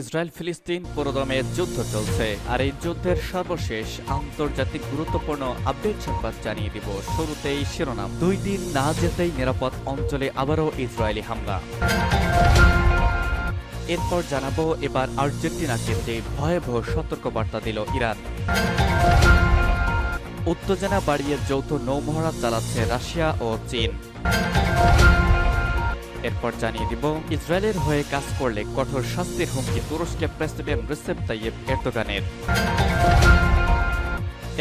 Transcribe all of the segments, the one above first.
Israel ফিলিস্তিন পুরোদমে যুদ্ধ চলছে, আর এই যুদ্ধের সর্বশেষ আন্তর্জাতিক গুরুত্বপূর্ণ আপডেট সংবাদ জানিয়ে দিব। শুরুতেই শিরোনাম। দুই দিন না যেতেই নিরাপদ অঞ্চলে আবারও ইসরায়েলি হামলা। এরপর জানাব এবার আর্জেন্টিনাকে যে ভয়াবহ সতর্কবার্তা দিল ইরান। উত্তেজনা বাড়িয়ে যৌথ নৌমহড়া চালাচ্ছে রাশিয়া ও চীন। এরপর জানিয়ে দিব, ইসরায়েলের হয়ে কাজ করলে কঠোর শাস্তির হুমকি তুরস্কের প্রেসিডেন্ট রিসেপ তাইয়েব এরদোগানের।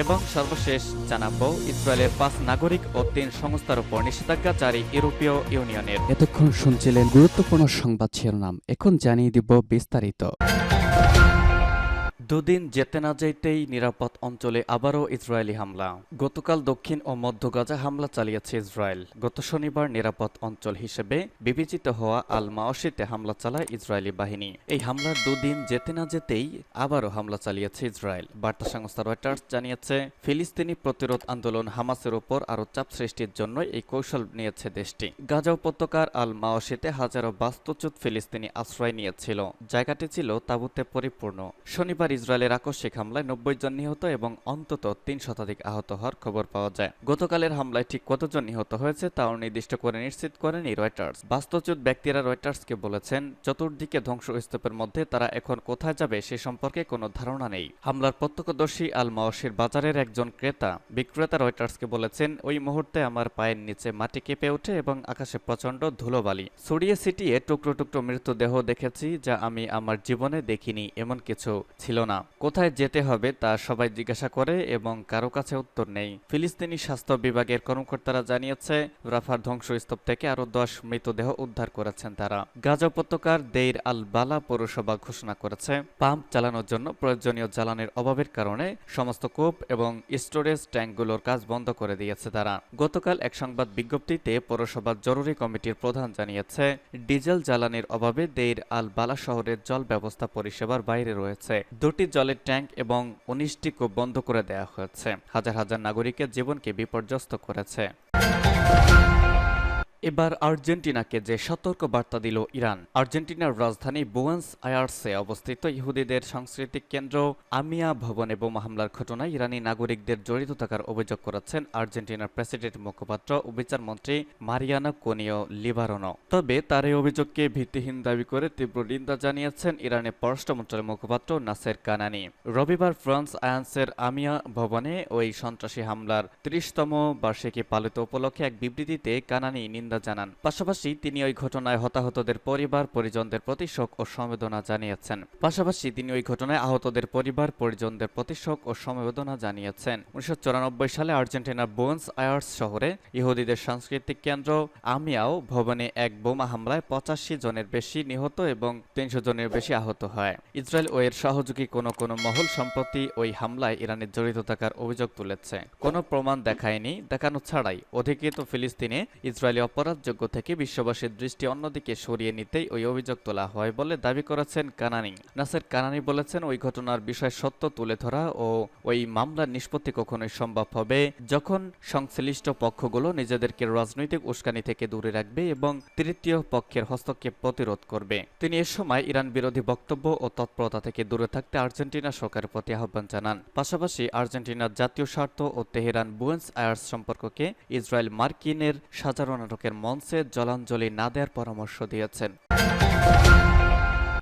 এবং সর্বশেষ জানাব, ইসরায়েলের পাঁচ নাগরিক ও তিন সংস্থার উপর নিষেধাজ্ঞা জারি ইউরোপীয় ইউনিয়নের। এতক্ষণ শুনছিলেন গুরুত্বপূর্ণ সংবাদ শিরোনাম। এখন জানিয়ে দিব বিস্তারিত। দুদিন যেতে না যেতেই নিরাপদ অঞ্চলে আবারও ইসরায়েলি হামলা। গতকাল দক্ষিণ ও মধ্য গাজা হামলা চালিয়েছে ইসরায়েল। গত শনিবার নিরাপদ অঞ্চল হিসেবে বিবেচিত হওয়া আল মাওসিতে হামলা চালায় ইসরায়েলি বাহিনী। এই হামলার দুদিন যেতে না যেতেই আবারও হামলা চালিয়েছে ইসরায়েল। বার্তা সংস্থা রয়টার্স জানিয়েছে, ফিলিস্তিনি প্রতিরোধ আন্দোলন হামাসের ওপর আরও চাপ সৃষ্টির জন্য এই কৌশল নিয়েছে দেশটি। গাজা উপত্যকার আল মাওসিতে হাজারো বাস্তুচ্যুত ফিলিস্তিনি আশ্রয় নিয়েছিল। জায়গাটি ছিল তাঁবুতে পরিপূর্ণ। শনিবার ইসরায়েলের আকস্মিক হামলায় নব্বই জন নিহত এবং অন্তত তিন শতাধিক আহত হওয়ার খবর পাওয়া যায়। গতকালের হামলায় ঠিক কতজন নিহত হয়েছে তাও নির্দিষ্ট করে নিশ্চিত করেনি রয়টার্স। বাস্তুচ্যুত ব্যক্তিরা রয়টার্সকে বলেছেন, চতুর্দিকে ধ্বংসস্তূপের মধ্যে তারা এখন কোথায় যাবে সে সম্পর্কে কোনো ধারণা নেই। হামলার প্রত্যক্ষদর্শী আল মাওসির বাজারের একজন ক্রেতা, বিক্রেতা রয়টার্সকে বলেছেন, ওই মুহূর্তে আমার পায়ের নিচে মাটি কেঁপে ওঠে এবং আকাশে প্রচণ্ড ধুলোবালি। ছড়িয়ে ছিটিয়ে টুকরো টুকরো মৃতদেহ দেখেছি যা আমি আমার জীবনে দেখিনি, এমন কিছু ছিল না। কোথায় যেতে হবে তা সবাই জিজ্ঞাসা করে এবং কারও কাছে উত্তর নেই। ফিলিস্তিনি স্বাস্থ্য বিভাগের কর্মকর্তারা জানিয়েছে, রাফার ধ্বংসস্তূপ থেকে আরও দশ মৃতদেহ উদ্ধার করেছেন তারা। গাজা উপত্যকার দেইর আল বালা পৌরসভা ঘোষণা করেছে, পাম্প চালানোর জন্য প্রয়োজনীয় জ্বালানির অভাবের কারণে সমস্ত কূপ এবং স্টোরেজ ট্যাঙ্কগুলোর কাজ বন্ধ করে দিয়েছে তারা। গতকাল এক সংবাদ বিজ্ঞপ্তিতে পৌরসভার জরুরি কমিটির প্রধান জানিয়েছে, ডিজেল জ্বালানির অভাবে দেইর আল বালা শহরের জল ব্যবস্থা পরিষেবার বাইরে রয়েছে। দুটি জলের ট্যাঙ্ক এবং উনিশটি কূপ বন্ধ করে দেওয়া হয়েছে। হাজার হাজার নাগরিকের জীবনকে বিপর্যস্ত করেছে। এবার আর্জেন্টিনাকে যে সতর্ক বার্তা দিল ইরান, আর্জেন্টিনার রাজধানী বুয়েন্স আয়ার্সে অবস্থিত ইহুদিদের সাংস্কৃতিক কেন্দ্র আমিয়া ভবনে বোমা হামলার ঘটনায় ইরানি নাগরিকদের জড়িত থাকার অভিযোগ করেছেন আর্জেন্টিনার প্রেসিডেন্ট, মুখপাত্র ও বিচারমন্ত্রী মারিয়ানা কোনিও লিবারনো। তবে তার এই অভিযোগকে ভিত্তিহীন দাবি করে তীব্র নিন্দা জানিয়েছেন ইরানের পররাষ্ট্র মন্ত্রণালয়ের মুখপাত্র নাসের কানানি। রবিবার ফ্রান্স আয়ান্সের আমিয়া ভবনে ওই সন্ত্রাসী হামলার ত্রিশতম বার্ষিকী পালিত উপলক্ষে এক বিবৃতিতে কানানি নিন্দা জানান। পাশাপাশি তিনি ওই ঘটনায় হতাহতদের পরিবার, পরিজনদের প্রতি শোক ও সমবেদনা জানিয়েছেন। পাশাপাশি তিনি ওই ঘটনায় আহতদের পরিবার, পরিজনদের প্রতি শোক ও সমবেদনা জানিয়েছেন। উনিশশো সালে আর্জেন্টিনার বোয়েন্স আয়ার্স শহরে ইহুদিদের সাংস্কৃতিক কেন্দ্র আমিয়াও ভবনে এক বোমা হামলায় পঁচাশি জনের বেশি নিহত এবং তিনশো জনের বেশি আহত হয়। ইসরায়েল ও এর সহযোগী কোনো কোনো মহল সম্প্রতি ওই হামলায় ইরানের জড়িত থাকার অভিযোগ তুলেছে। কোনো প্রমাণ দেখায়নি, দেখানো ছাড়াই অধিকৃত ফিলিস্তিনে ইসরায়েলি অপরাধযোগ্য থেকে বিশ্ববাসীর দৃষ্টি অন্যদিকে সরিয়ে নিতেই ওই অভিযোগ তোলা হয় বলে দাবি করেছেন কানানি। নাসের কানানি বলেছেন, ওই ঘটনার বিষয় সত্য তুলে ধরা ও ওই মামলার নিষ্পত্তি কখনোই সম্ভব হবে যখন সংশ্লিষ্ট পক্ষগুলো নিজেদেরকে রাজনৈতিক উস্কানি থেকে দূরে রাখবে এবং তৃতীয় পক্ষের হস্তক্ষেপ প্রতিরোধ করবে। তিনি এ সময় ইরান বিরোধী বক্তব্য ও তৎপরতা থেকে দূরে থাকতে আর্জেন্টিনা সরকারের প্রতি আহ্বান জানান। পাশাপাশি আর্জেন্টিনার জাতীয় স্বার্থ ও তেহরান বুয়েন্স আয়ার্স সম্পর্ককে ইসরায়েল মার্কিনের সাজানো নাটকের মঞ্চে জলাঞ্জলি না দেওয়ার পরামর্শ দিয়েছেন।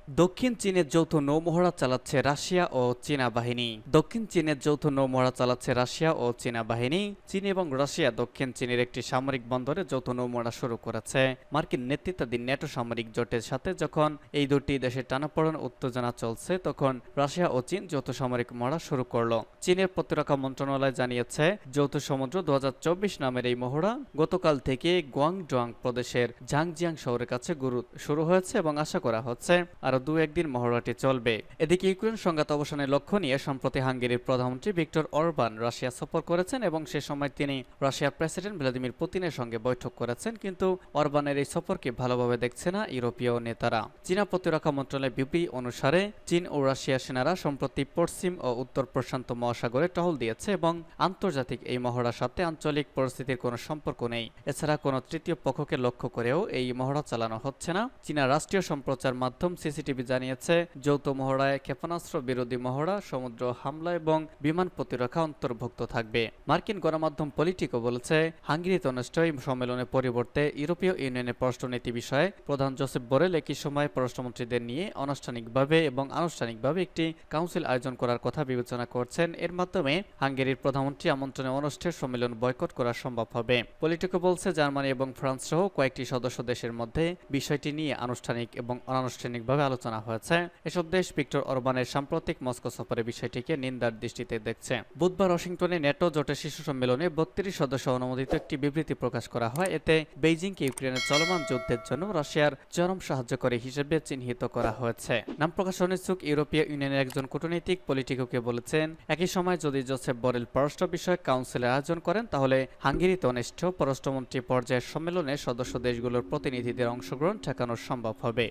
দক্ষিণ চীনের যৌথ নৌমহড়া চালাচ্ছে রাশিয়া ও চীনা বাহিনী। দক্ষিণ চীনের যৌথ নৌমহড়া চালাচ্ছে রাশিয়া ও চীনা বাহিনী। চীন এবং রাশিয়া দক্ষিণ চীনের একটি সামরিক বন্দরে যৌথ নৌমহড়া শুরু করেছে। মার্কিন নেতৃত্বাধীন নেটো সামরিক জোটের সাথে যখন এই দুটি দেশের টানাপড়ন উত্তেজনা চলছে, তখন রাশিয়া ও চীন যৌথ সামরিক মহড়া শুরু করল। চীনের প্রতিরক্ষা মন্ত্রণালয় জানিয়েছে, যৌথ সমুদ্র দু হাজার চব্বিশ নামের এই মহড়া গতকাল থেকে গুয়াংডোয়াং প্রদেশের ঝাংজিয়াং শহরের কাছে গুরু শুরু হয়েছে এবং আশা করা হচ্ছে, আরও দু একদিন মহড়াটি চলবে। এদিকে ইউক্রেন সংঘাত অবসানের লক্ষ্য নিয়ে সম্প্রতি হাঙ্গেরির প্রধানমন্ত্রী ভিক্টর অরবান রাশিয়া সফর করেছেন এবং সে সময় তিনি রাশিয়ার প্রেসিডেন্ট ভ্লাদিমির পুতিনের সঙ্গে বৈঠক করেছেন, কিন্তু অরবানের এই সফরকে ভালোভাবে দেখছে না ইউরোপীয় নেতারা। চীনা প্রতিরক্ষা মন্ত্রণালয়ের বিপি অনুসারে, চীন ও রাশিয়া সেনারা সম্প্রতি পশ্চিম ও উত্তর প্রশান্ত মহাসাগরে টহল দিয়েছে এবং আন্তর্জাতিক এই মহড়ার সাথে আঞ্চলিক পরিস্থিতির কোনো সম্পর্ক নেই। এছাড়া কোনো তৃতীয় পক্ষকে লক্ষ্য করেও এই মহড়া চালানো হচ্ছে না। চীনা রাষ্ট্রীয় সম্প্রচার মাধ্যম সিসিটিভি টিভি জানিয়েছে, যৌথ মহড়ায় ক্ষেপণাস্ত্র বিরোধী মহড়া, সমুদ্র হামলা এবং বিমান প্রতিরক্ষা অন্তর্ভুক্ত থাকবে। মার্কিন গণমাধ্যম পলিটিকো বলেছে হাঙ্গেরিতে অনুষ্ঠিত সম্মেলনের পরিবর্তে ইউরোপীয় ইউনিয়নের পররাষ্ট্রনীতি বিষয়ে প্রধান জোসেফ বোরেল একই সময় পররাষ্ট্রমন্ত্রীদের নিয়ে আনুষ্ঠানিকভাবে এবং আনুষ্ঠানিকভাবে একটি কাউন্সিল আয়োজন করার কথা বিবেচনা করছেন। এর মাধ্যমে হাঙ্গেরির প্রধানমন্ত্রী আমন্ত্রণে অনুষ্ঠেয় সম্মেলন বয়কট করা সম্ভব হবে। পলিটিকো বলছে, জার্মানি এবং ফ্রান্স সহ কয়েকটি সদস্য দেশের মধ্যে বিষয়টি নিয়ে আনুষ্ঠানিক এবং অনানুষ্ঠানিকভাবে আলোচনা হয়েছে। এসব দেশ ভিক্টর অরবানের সাম্প্রতিক মস্কো সফরে বিষয়টিকে নিন্দার দৃষ্টিতে দেখছে। বুধবার ওয়াশিংটনে নেটো জোটের শীর্ষ সম্মেলনে বত্রিশ সদস্য অনুমোদিত একটি বিবৃতি প্রকাশ করা হয়। এতে বেইজিংকে ইউক্রেনের চলমান যুদ্ধের জন্য রাশিয়ার চরম সাহায্যকারী হিসেবে চিহ্নিত করা হয়েছে। নাম প্রকাশ অনিচ্ছুক ইউরোপীয় ইউনিয়নের একজন কূটনীতিক পলিটিকোকে বলেছেন, একই সময় যদি জোসেফ বরেল পররাষ্ট্র বিষয়ক কাউন্সিলের আয়োজন করেন, তাহলে হাঙ্গেরিতে অনুষ্ঠেয় পররাষ্ট্রমন্ত্রী পর্যায়ের সম্মেলনে সদস্য দেশগুলোর প্রতিনিধিদের অংশগ্রহণ ঠেকানো সম্ভব হবে।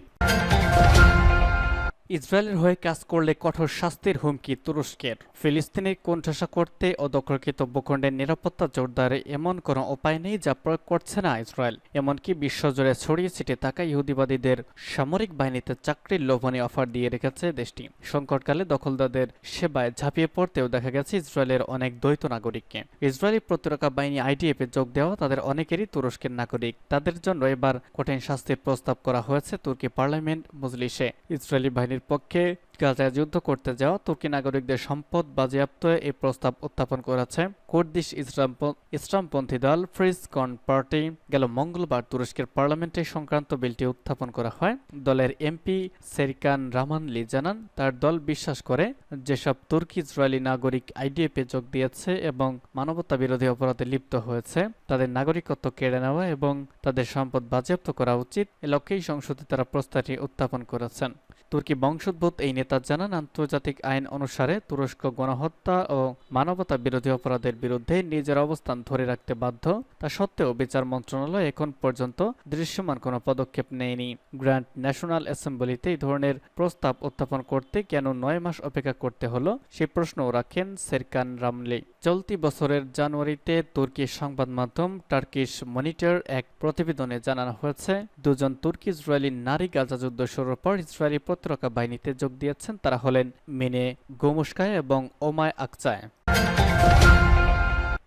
ইসরায়েলের হয়ে কাজ করলে কঠোর শাস্তির হুমকি তুরস্কের। ফিলিস্তিনের কোণঠাসা করতে ও দখলকৃত ভূখণ্ডের নিরাপত্তা জোরদারে এমন কোনো উপায় নেই যা প্রয়োগ করছে না ইসরায়েল। এমনকি বিশ্বজুড়ে ছড়িয়ে ছিটে থাকা ইহুদিবাদীদের সামরিক বাহিনীতে চাকরির লোভনী অফার দিয়ে রেখেছে দেশটি। সংকটকালে দখলদারদের সেবায় ঝাঁপিয়ে পড়তেও দেখা গেছে ইসরায়েলের অনেক দ্বৈত নাগরিককে। ইসরায়েলি প্রতিরক্ষা বাহিনী আইডিএফে যোগ দেওয়া তাদের অনেকেরই তুরস্কের নাগরিক। তাদের জন্য এবার কঠিন শাস্তির প্রস্তাব করা হয়েছে তুর্কি পার্লামেন্ট মজলিসে। ইসরায়েলি বাহিনীর পক্ষে গাজায় যুদ্ধ করতে যাওয়া তুর্কি নাগরিকদের সম্পদ বাজেয়াপ্ত এই প্রস্তাব উত্থাপন করেছে। কুর্দিশ ইসলাম ইসলামপন্থী দল ফ্রিজ কন পার্টি গেল মঙ্গলবার তুরস্কের পার্লামেন্টে সংক্রান্ত বিলটি উত্থাপন করা হয়। দলের এমপি সেরিকান রামানলি জানান, তার দল বিশ্বাস করে যেসব তুর্কি ইসরায়েলি নাগরিক আইডিএফে যোগ দিয়েছে এবং মানবতা বিরোধী অপরাধে লিপ্ত হয়েছে, তাদের নাগরিকত্ব কেড়ে নেওয়া এবং তাদের সম্পদ বাজেয়াপ্ত করা উচিত, এ লক্ষ্যেই সংসদে তারা প্রস্তাবটি উত্থাপন করেছেন। তুর্কি বংশোদ্ভূত এই নেতা জানান, আন্তর্জাতিক আইন অনুসারে তুরস্ক গণহত্যা ও মানবতা বিরোধী অপরাধের বিরুদ্ধে নিজের অবস্থান ধরে রাখতে বাধ্য। তা সত্ত্বেও বিচার মন্ত্রণালয় এখন পর্যন্ত দৃশ্যমান কোনো পদক্ষেপ নেয়নি। গ্র্যান্ড ন্যাশনাল অ্যাসেম্বলিতে এই ধরনের প্রস্তাব উত্থাপন করতে কেন নয় মাস অপেক্ষা করতে হলো, সে প্রশ্নও রাখেন সেরকান রামলি। চলতি বছরের জানুয়ারিতে তুর্কি সংবাদ মাধ্যম টার্কিশ মনিটর এক প্রতিবেদনে জানানো হয়েছে, দুজন তুর্কি ইসরায়েলি নারী গাজা যুদ্ধ শুরুর পর ইসরায়েলি প্রতিরক্ষা বাহিনীতে যোগ দিয়েছেন তারা হলেন মিনে গোমুস্কায় এবং ওমায় আকচায়।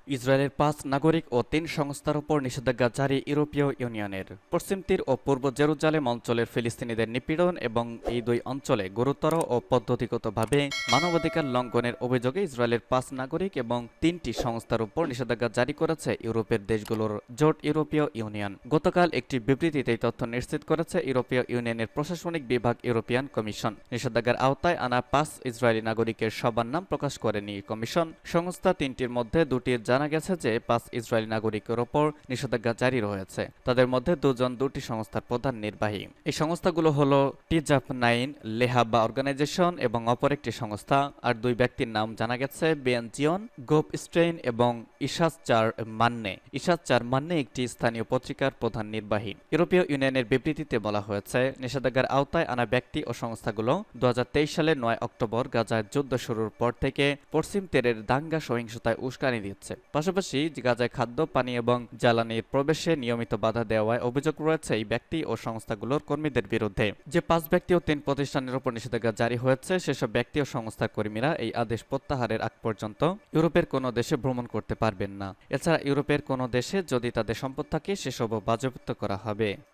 ইসরায়েলের পাঁচ নাগরিক ও তিন সংস্থার উপর নিষেধাজ্ঞা জারি ইউরোপীয় ইউনিয়নের। পশ্চিম তীর ও পূর্ব জেরুজালেম অঞ্চলের ফিলিস্তিনিদের নিপীড়ন এবং এই দুই অঞ্চলে গুরুতর ও পদ্ধতিগতভাবে মানবাধিকার লঙ্ঘনের অভিযোগে ইসরায়েলের পাঁচ নাগরিক এবং তিনটি সংস্থার উপর নিষেধাজ্ঞা জারি করেছে ইউরোপের দেশগুলোর জোট ইউরোপীয় ইউনিয়ন। গতকাল একটি বিবৃতিতে এই তথ্য নিশ্চিত করেছে ইউরোপীয় ইউনিয়নের প্রশাসনিক বিভাগ ইউরোপিয়ান কমিশন। নিষেধাজ্ঞার আওতায় আনা পাঁচ ইসরায়েলি নাগরিকের সবার নাম প্রকাশ করেনি কমিশন। সংস্থা তিনটির মধ্যে দুটির জানা গেছে যে পাঁচ ইসরায়েলি নাগরিকের ওপর নিষেধাজ্ঞা জারি রয়েছে। তাদের মধ্যে দুজন দুটি সংস্থার প্রধান নির্বাহী। এই সংস্থাগুলো হলো টিজাপ নাইন, লেহাবা অর্গানাইজেশন এবং অপর একটি সংস্থা। আর দুই ব্যক্তির নাম জানা গেছে বেনজিয়ন, গোপ স্ট্রেইন এবং ইশাস চার মান্নে। ইশাস চার মান্নে একটি স্থানীয় পত্রিকার প্রধান নির্বাহী। ইউরোপীয় ইউনিয়নের বিবৃতিতে বলা হয়েছে, নিষেধাজ্ঞার আওতায় আনা ব্যক্তি ও সংস্থাগুলো দু হাজার তেইশ সালের নয় অক্টোবর গাজায় যুদ্ধ শুরুর পর থেকে পশ্চিম তীরের দাঙ্গা সহিংসতায় উস্কানি দিচ্ছে। পাশাপাশি গাজায় খাদ্য, পানি এবং জ্বালানির প্রবেশে নিয়মিত বাধা দেওয়ায় অভিযোগ রয়েছে এই ব্যক্তি ও সংস্থাগুলোর কর্মীদের বিরুদ্ধে। যে পাঁচ ব্যক্তি ও তিন প্রতিষ্ঠানের উপর নিষেধাজ্ঞা জারি হয়েছে, সেসব ব্যক্তি ও সংস্থার কর্মীরা এই আদেশ প্রত্যাহারের আগ পর্যন্ত ইউরোপের কোনো দেশে ভ্রমণ করতে পারবেন না। এছাড়া ইউরোপের কোনো দেশে যদি তাদের সম্পদ থাকে, সেসবও বাজেয়াপ্ত করা হবে।